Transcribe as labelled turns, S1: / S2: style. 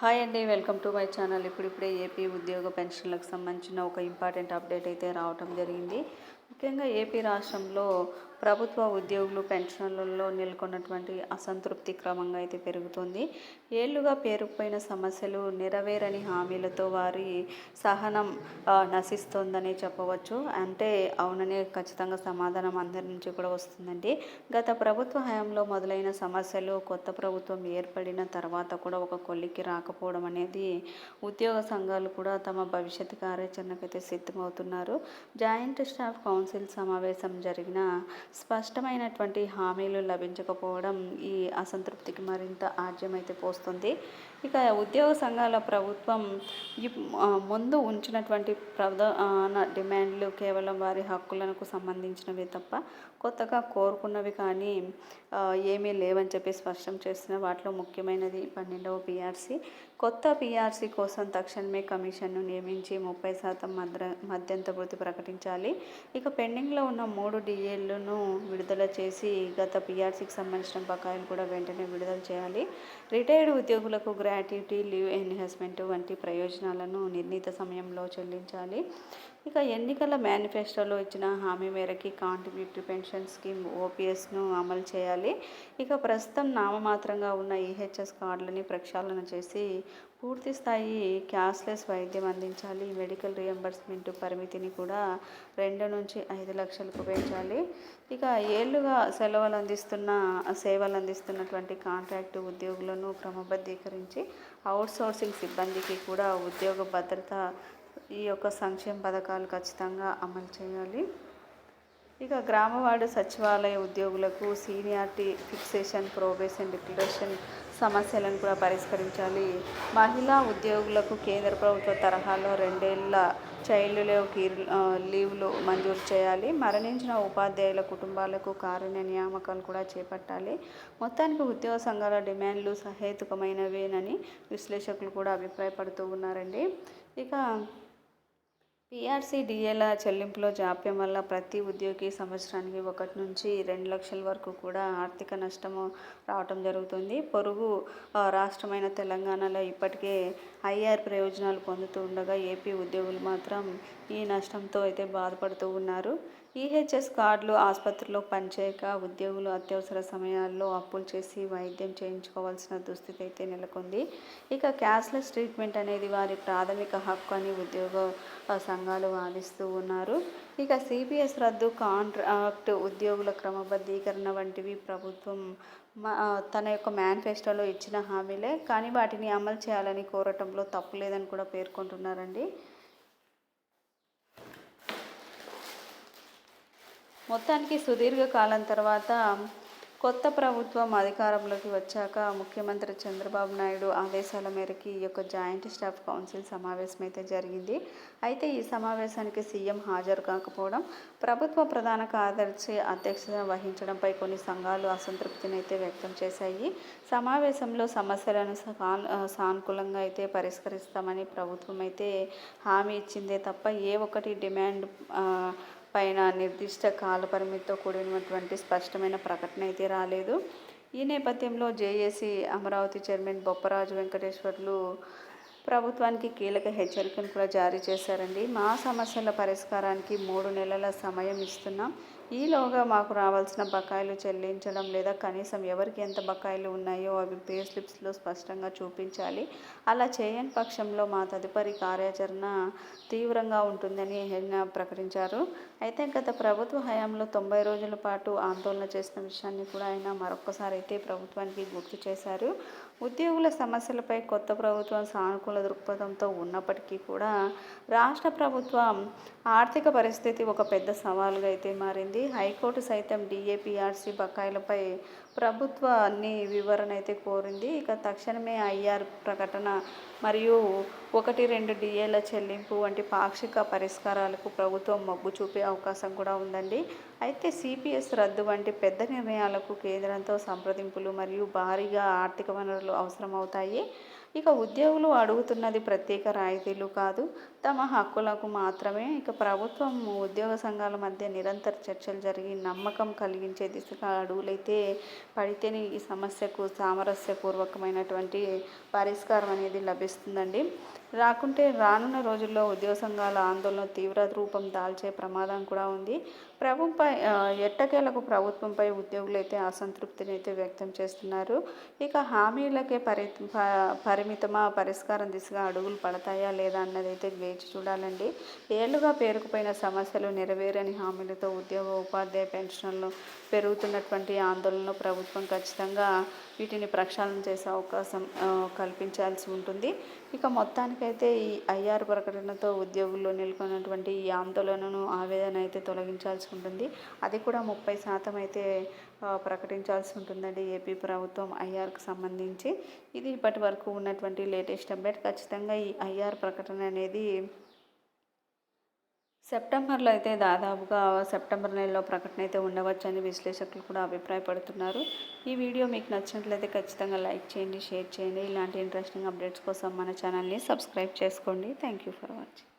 S1: Hi అండి welcome to my channel. ఇప్పుడిప్పుడే AP ఉద్యోగ పెన్షన్లకు సంబంధించిన ఒక ఇంపార్టెంట్ అప్డేట్ అయితే రావటం జరిగింది. ముఖ్యంగా ఏపీ రాష్ట్రంలో ప్రభుత్వ ఉద్యోగులు పెన్షన్లలో నెలకొన్నటువంటి అసంతృప్తి క్రమంగా అయితే పెరుగుతుంది. ఏళ్ళుగా పేరుకుపోయిన సమస్యలు నెరవేరని హామీలతో వారి సహనం నశిస్తోందని చెప్పవచ్చు. అంటే అవుననే ఖచ్చితంగా సమాధానం అందరి నుంచి కూడా వస్తుందండి. గత ప్రభుత్వ హయాంలో మొదలైన సమస్యలు కొత్త ప్రభుత్వం ఏర్పడిన తర్వాత కూడా ఒక కొల్లికి రాకపోవడం అనేది ఉద్యోగ సంఘాలు కూడా తమ భవిష్యత్ కార్యాచరణకైతే సిద్ధమవుతున్నారు. జాయింట్ స్టాఫ్ కౌన్సిల్ సమావేశం జరిగిన స్పష్టమైనటువంటి హామీలు లభించకపోవడం ఈ అసంతృప్తికి మరింత ఆజ్యమైతే పోస్తుంది. ఇక ఉద్యోగ సంఘాల ప్రభుత్వం ముందు ఉంచినటువంటి ప్రధాన డిమాండ్లు కేవలం వారి హక్కులకు సంబంధించినవి తప్ప కొత్తగా కోరుకున్నవి కానీ ఏమీ లేవని చెప్పి స్పష్టం చేసిన వాటిలో ముఖ్యమైనది పన్నెండవ పీఆర్సీ. కొత్త పిఆర్సీ కోసం తక్షణమే కమిషన్ను నియమించి ముప్పై శాతం మద్ర మధ్యంత వృత్తి ప్రకటించాలి. ఇక పెండింగ్లో ఉన్న మూడు డిఏలను విడుదల చేసి గత పిఆర్సీకి సంబంధించిన బకాయిలు కూడా వెంటనే విడుదల చేయాలి. రిటైర్డ్ ఉద్యోగులకు గ్రాట్యుటీ లీవ్ ఎన్హాన్స్మెంట్ వంటి ప్రయోజనాలను నిర్ణీత సమయంలో చెల్లించాలి. ఇక ఎన్నికల మేనిఫెస్టోలో ఇచ్చిన హామీ మేరకి కాంట్రిబ్యూటరీ పెన్షన్ స్కీమ్ ఓపీఎస్ను అమలు చేయాలి. ఇక ప్రస్తుతం నామమాత్రంగా ఉన్న ఈహెచ్ఎస్ కార్డులని ప్రక్షాళన చేసి పూర్తి స్థాయి క్యాష్లెస్ వైద్యం అందించాలి. మెడికల్ రియంబర్స్మెంట్ పరిమితిని కూడా రెండు నుంచి ఐదు లక్షలకు పెంచాలి. ఇక ఏళ్ళుగా సెలవులు అందిస్తున్న సేవలు అందిస్తున్నటువంటి కాంట్రాక్ట్ ఉద్యోగులను క్రమబద్ధీకరించి అవుట్సోర్సింగ్ సిబ్బందికి కూడా ఉద్యోగ భద్రత ఈ యొక్క సంక్షేమ పథకాలు ఖచ్చితంగా అమలు చేయాలి. ఇక గ్రామవార్డు సచివాలయ ఉద్యోగులకు సీనియారిటీ ఫిక్సేషన్ ప్రోబేషన్ డిక్లరేషన్ సమస్యలను కూడా పరిష్కరించాలి. మహిళా ఉద్యోగులకు కేంద్ర ప్రభుత్వ తరహాలో రెండేళ్ళ చైల్డ్ లీవ్ కీర్- లీవ్లు మంజూరు చేయాలి. మరణించిన ఉపాధ్యాయుల కుటుంబాలకు కారుణ్య నియామకాలు కూడా చేపట్టాలి. మొత్తానికి ఉద్యోగ సంఘాల డిమాండ్లు సహేతుకమైనవేనని విశ్లేషకులు కూడా అభిప్రాయపడుతూ ఉన్నారండి. ఇక పీఆర్సీడీఏల చెల్లింపులో జాప్యం వల్ల ప్రతి ఉద్యోగి సంవత్సరానికి ఒకటి నుంచి రెండు లక్షల వరకు కూడా ఆర్థిక నష్టము రావటం జరుగుతుంది. పొరుగు రాష్ట్రమైన తెలంగాణలో ఇప్పటికే ఐఆర్ ప్రయోజనాలు పొందుతూ ఉండగా ఏపీ ఉద్యోగులు మాత్రం ఈ నష్టంతో అయితే బాధపడుతూ ఉన్నారు. ఈహెచ్ఎస్ కార్డులు ఆసుపత్రిలో పనిచేయక ఉద్యోగులు అత్యవసర సమయాల్లో అప్పులు చేసి వైద్యం చేయించుకోవాల్సిన దుస్థితి అయితే నెలకొంది. ఇక క్యాష్లెస్ ట్రీట్మెంట్ అనేది వారి ప్రాథమిక హక్కు అని ఉద్యోగ సంఘాలు వాదిస్తూ ఉన్నారు. ఇక సిపిఎస్ రద్దు కాంట్రాక్ట్ ఉద్యోగుల క్రమబద్ధీకరణ వంటివి ప్రభుత్వం మా- తన యొక్క మేనిఫెస్టోలో ఇచ్చిన హామీలే. కానీ వాటిని అమలు చేయాలని కోరటంలో తప్పు లేదని కూడా పేర్కొంటున్నారండి. మొత్తానికి సుదీర్ఘ కాలం తర్వాత కొత్త ప్రభుత్వం అధికారంలోకి వచ్చాక ముఖ్యమంత్రి చంద్రబాబు నాయుడు ఆదేశాల మేరకు ఈ యొక్క జాయింట్ స్టాఫ్ కౌన్సిల్ సమావేశం అయితే జరిగింది. అయితే ఈ సమావేశానికి సీఎం హాజరు కాకపోవడం ప్రభుత్వ ప్రధాన కార్యదర్శి అధ్యక్షత వహించడంపై కొన్ని సంఘాలు అసంతృప్తిని అయితే వ్యక్తం చేశాయి. సమావేశంలో సమస్యలను సానుకూలంగా అయితే పరిష్కరిస్తామని ప్రభుత్వం అయితే హామీ ఇచ్చిందే తప్ప ఏ ఒక్కటి డిమాండ్ పైన నిర్దిష్ట కాలపరిమితితో కూడినటువంటి స్పష్టమైన ప్రకటన అయితే రాలేదు. ఈ నేపథ్యంలో జేఏసీ అమరావతి చైర్మన్ బొప్పరాజు వెంకటేశ్వర్లు ప్రభుత్వానికి కీలక హెచ్చరికను కూడా జారీ చేశారండి. మా సమస్యల పరిష్కారానికి మూడు నెలల సమయం ఇస్తున్నాం. ఈలోగా మాకు రావాల్సిన బకాయిలు చెల్లించడం లేదా కనీసం ఎవరికి ఎంత బకాయిలు ఉన్నాయో అవి పే స్లిప్స్లో స్పష్టంగా చూపించాలి. అలా చేయని పక్షంలో మా తదుపరి కార్యాచరణ తీవ్రంగా ఉంటుందని ఆయన ప్రకటించారు. అయితే గత ప్రభుత్వ హయాంలో తొంభై రోజుల పాటు ఆందోళన చేసిన విషయాన్ని కూడా ఆయన మరొకసారి అయితే ప్రభుత్వానికి గుర్తు చేశారు. ఉద్యోగుల సమస్యలపై కొత్త ప్రభుత్వం సానుకూల దృక్పథంతో ఉన్నప్పటికీ కూడా రాష్ట్ర ప్రభుత్వం ఆర్థిక పరిస్థితి ఒక పెద్ద సవాలుగా అయితే మారింది. హైకోర్టు సైతం డిఏపిఆర్సీ బకాయిలపై ప్రభుత్వాన్ని వివరణ అయితే కోరింది. ఇక తక్షణమే ఐఆర్ ప్రకటన మరియు ఒకటి రెండు డిఏల చెల్లింపు వంటి పాక్షిక పరిష్కారాలకు ప్రభుత్వం మొగ్గు చూపే అవకాశం కూడా ఉందండి. అయితే సిపిఎస్ రద్దు వంటి పెద్ద నిర్ణయాలకు కేంద్రంతో సంప్రదింపులు మరియు భారీగా ఆర్థిక వనరులు అవసరమవుతాయి. ఇక ఉద్యోగులు అడుగుతున్నది ప్రత్యేక రాయితీలు కాదు. తమ హక్కులకు మాత్రమే ఇక ప్రభుత్వం ఉద్యోగ సంఘాల మధ్య నిరంతర చర్చలు జరిగి నమ్మకం కలిగించే దిశగా అడుగులైతే పడితేనే ఈ సమస్యకు సామరస్యపూర్వకమైనటువంటి పరిష్కారం అనేది లభిస్తుందండి. రాకుంటే రానున్న రోజుల్లో ఉద్యోగ సంఘాల ఆందోళన తీవ్ర రూపం దాల్చే ప్రమాదం కూడా ఉంది. ప్రభుత్వంపై ఎట్టకేలకు ప్రభుత్వంపై ఉద్యోగులు అయితే అసంతృప్తిని అయితే వ్యక్తం చేస్తున్నారు. ఇక హామీలకే పరి పరిమితమా పరిష్కారం దిశగా అడుగులు పడతాయా లేదా అన్నది అయితే వేచి చూడాలండి. ఏళ్ళుగా పేరుకుపోయిన సమస్యలు నెరవేరని హామీలతో ఉద్యోగ ఉపాధ్యాయ పెన్షన్లు పెరుగుతున్నటువంటి ఆందోళనలో ప్రభుత్వం ఖచ్చితంగా వీటిని ప్రక్షాళన చేసే అవకాశం కల్పించాల్సి ఉంటుంది. ఇక మొత్తానికైతే ఈ ఐఆర్ ప్రకటనతో ఉద్యోగుల్లో నెలకొన్నటువంటి ఈ ఆందోళనను ఆవేదన అయితే తొలగించాల్సి ఉంటుంది. అది కూడా ముప్పై శాతం అయితే ప్రకటించాల్సి ఉంటుందండి ఏపీ ప్రభుత్వం ఐఆర్కి సంబంధించి. ఇది ఇప్పటి వరకు ఉన్నటువంటి లేటెస్ట్ అప్డేట్. ఖచ్చితంగా ఈ ఐఆర్ ప్రకటన అనేది సెప్టెంబర్లో అయితే దాదాపుగా సెప్టెంబర్ నెలలో ప్రకటన అయితే ఉండవచ్చని విశ్లేషకులు కూడా అభిప్రాయపడుతున్నారు. ఈ వీడియో మీకు నచ్చినట్లయితే ఖచ్చితంగా లైక్ చేయండి షేర్ చేయండి. ఇలాంటి ఇంట్రెస్టింగ్ అప్డేట్స్ కోసం మన ఛానల్ని సబ్స్క్రైబ్ చేసుకోండి. Thank you for watching.